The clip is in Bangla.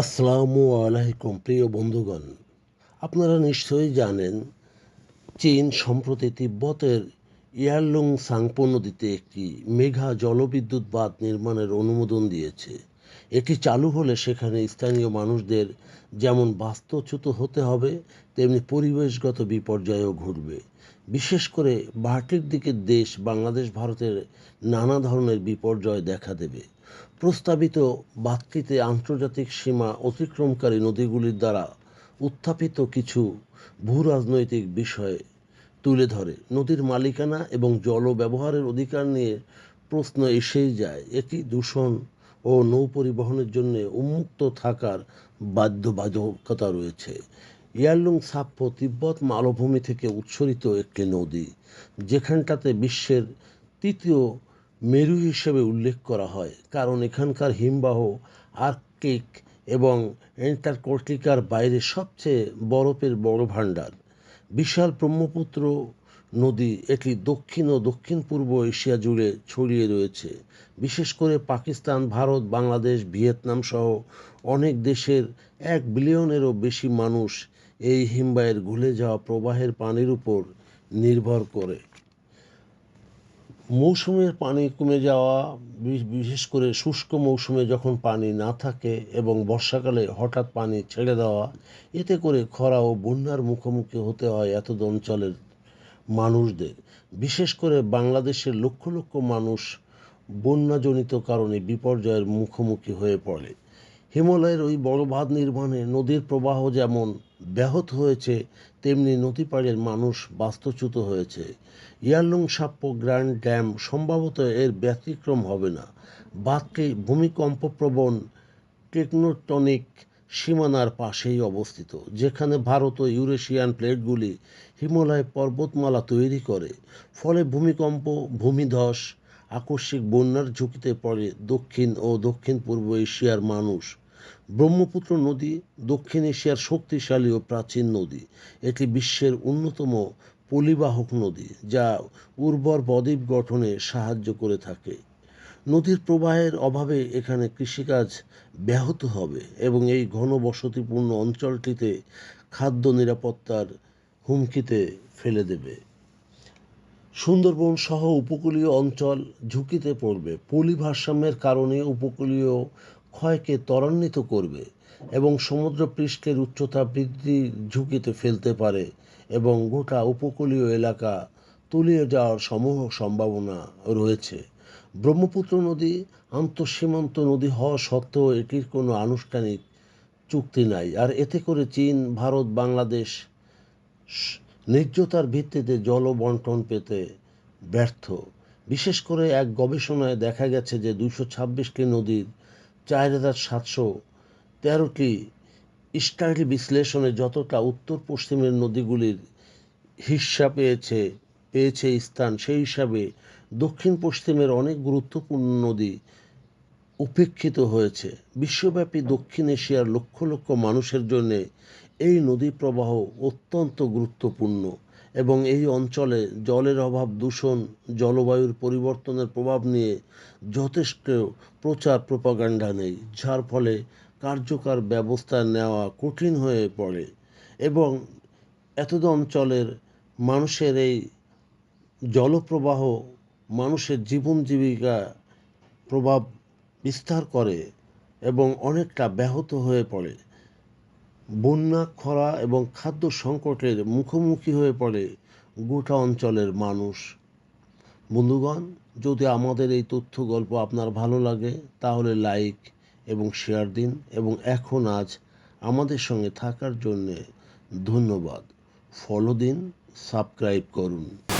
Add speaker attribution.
Speaker 1: আসসালামু আলাইকুম, প্রিয় বন্ধুগণ। আপনারা নিশ্চয়ই জানেন, চীন সম্প্রতি তিব্বতের ইয়ারলুং সাংপো নদীতে একটি মেঘা জলবিদ্যুৎ বাঁধ নির্মাণের অনুমোদন দিয়েছে। এটি চালু হলে সেখানে স্থানীয় মানুষদের যেমন বাস্তুচ্যুত হতে হবে, তেমনি পরিবেশগত বিপর্যয়ও ঘটবে। বিশেষ করে ভাটির দিকের দেশ, বাংলাদেশ, ভারতের নানা ধরনের বিপর্যয় দেখা দেবে। প্রস্তাবিত বাঁধটিতে আন্তর্জাতিক সীমা অতিক্রমকারী নদীগুলির দ্বারা উত্থাপিত কিছু ভূ রাজনৈতিক বিষয় তুলে ধরে। নদীর মালিকানা এবং জল ব্যবহারের অধিকার নিয়ে প্রশ্ন এসেই যায়। এটি দূষণ ও নৌ পরিবহনের জন্য উন্মুক্ত থাকার বাধ্যবাধকতা রয়েছে। ইয়ারলুং সাপ্পো তিব্বত মালভূমি থেকে উৎসরিত একটি নদী, যেখানটাতে বিশ্বের তৃতীয় মেরু হিসেবে উল্লেখ করা হয়, কারণ এখানকার হিমবাহ, আর্কটিক এবং অ্যান্টার্কটিকার বাইরে সবচেয়ে বরফের বড় ভাণ্ডার। বিশাল ব্রহ্মপুত্র নদী এটি দক্ষিণ ও দক্ষিণ পূর্ব এশিয়া জুড়ে ছড়িয়ে রয়েছে। বিশেষ করে পাকিস্তান, ভারত, বাংলাদেশ, ভিয়েতনাম সহ অনেক দেশের এক বিলিয়নেরও বেশি মানুষ এই হিমবাহের ঘুলে যাওয়া প্রবাহের পানির উপর নির্ভর করে। মৌসুমের পানি কমে যাওয়া বিশেষ করে শুষ্ক মৌসুমে যখন পানি না থাকে এবং বর্ষাকালে হঠাৎ পানি ছেড়ে দেওয়া, এতে করে খরা ও বন্যার মুখোমুখি হতে হয় এত অঞ্চলের মানুষদের। বিশেষ করে বাংলাদেশের লক্ষ লক্ষ মানুষ বন্যাজনিত কারণে বিপর্যয়ের মুখোমুখি হয়ে পড়ে। হিমালয়ের ওই বড় বাঁধ নির্মাণে নদীর প্রবাহ যেমন ব্যাহত হয়েছে, তেমনি নদীপাড়ের মানুষ বাস্তুচ্যুত হয়েছে। ইয়ারলুং সাপ্পো গ্র্যান্ড ড্যাম সম্ভবত এর ব্যতিক্রম হবে না। বাঁধটি ভূমিকম্পপ্রবণ টেকনোটনিক সীমানার পাশেই অবস্থিত, যেখানে ভারত ও ইউরেশিয়ান প্লেটগুলি হিমালয় পর্বতমালা তৈরি করে। ফলে ভূমিকম্প, ভূমিধস, আকস্মিক বন্যার ঝুঁকিতে পড়ে দক্ষিণ ও দক্ষিণ পূর্ব এশিয়ার মানুষ। ব্রহ্মপুত্র নদী দক্ষিণ এশিয়ার শক্তিশালী ও প্রাচীন নদী। এটি বিশ্বের অন্যতম পলিবাহক নদী, যা উর্বর বদ্বীপ গঠনে সাহায্য করে থাকে। নদীর প্রবাহের অভাবে এখানে কৃষিকাজ ব্যাহত হবে এবং এই ঘনবসতিপূর্ণ অঞ্চলটিতে খাদ্য নিরাপত্তার হুমকিতে ফেলে দেবে। সুন্দরবন সহ উপকূলীয় অঞ্চল ঝুঁকিতে পড়বে। পলি ভারসাম্যের কারণে উপকূলীয় ক্ষয়কে ত্বরান্বিত করবে এবং সমুদ্র পৃষ্ঠের উচ্চতা বৃদ্ধির ঝুঁকিতে ফেলতে পারে এবং গোটা উপকূলীয় এলাকা তলিয়ে যাওয়ার সমূহ সম্ভাবনা রয়েছে। ব্রহ্মপুত্র নদী আন্তঃসীমান্ত নদী হওয়া সত্ত্বেও এটির কোনো আনুষ্ঠানিক চুক্তি নাই। আর এতে করে চীন, ভারত, বাংলাদেশ ন্যায্যতার ভিত্তিতে জল বন্টন পেতে ব্যর্থ। বিশেষ করে এক গবেষণায় দেখা গেছে যে দুশো ছাব্বিশটি নদীর চার হাজার সাতশো তেরোটি স্টাডি বিশ্লেষণে যতটা উত্তর পশ্চিমের নদীগুলির হিস্সা পেয়েছে পেয়েছে স্থান, সেই হিসাবে দক্ষিণ পশ্চিমের অনেক গুরুত্বপূর্ণ নদী উপেক্ষিত হয়েছে। বিশ্বব্যাপী দক্ষিণ এশিয়ার লক্ষ লক্ষ মানুষের জন্য এই নদী প্রবাহ অত্যন্ত গুরুত্বপূর্ণ। এবং এই অঞ্চলে জলের অভাব, দূষণ, জলবায়ুর পরিবর্তনের প্রভাব নিয়ে যথেষ্ট প্রচার প্রপাগান্ডা নেই, যার ফলে কার্যকর ব্যবস্থা নেওয়া কঠিন হয়ে পড়ে এবং এতদ অঞ্চলের মানুষের এই জলপ্রবাহ মানুষের জীবন জীবিকা প্রভাব বিস্তার করে এবং অনেকটা ব্যাহত হয়ে পড়ে। বন্যা, খরা এবং খাদ্য সংকটের মুখোমুখি হয়ে পড়ে গোটা অঞ্চলের মানুষ। বন্ধুগণ, যদি আমাদের এই তথ্য গল্প আপনার ভালো লাগে, তাহলে লাইক এবং শেয়ার দিন এবং এখন আজ আমাদের সঙ্গে থাকার জন্যে ধন্যবাদ। ফলো দিন, সাবস্ক্রাইব করুন।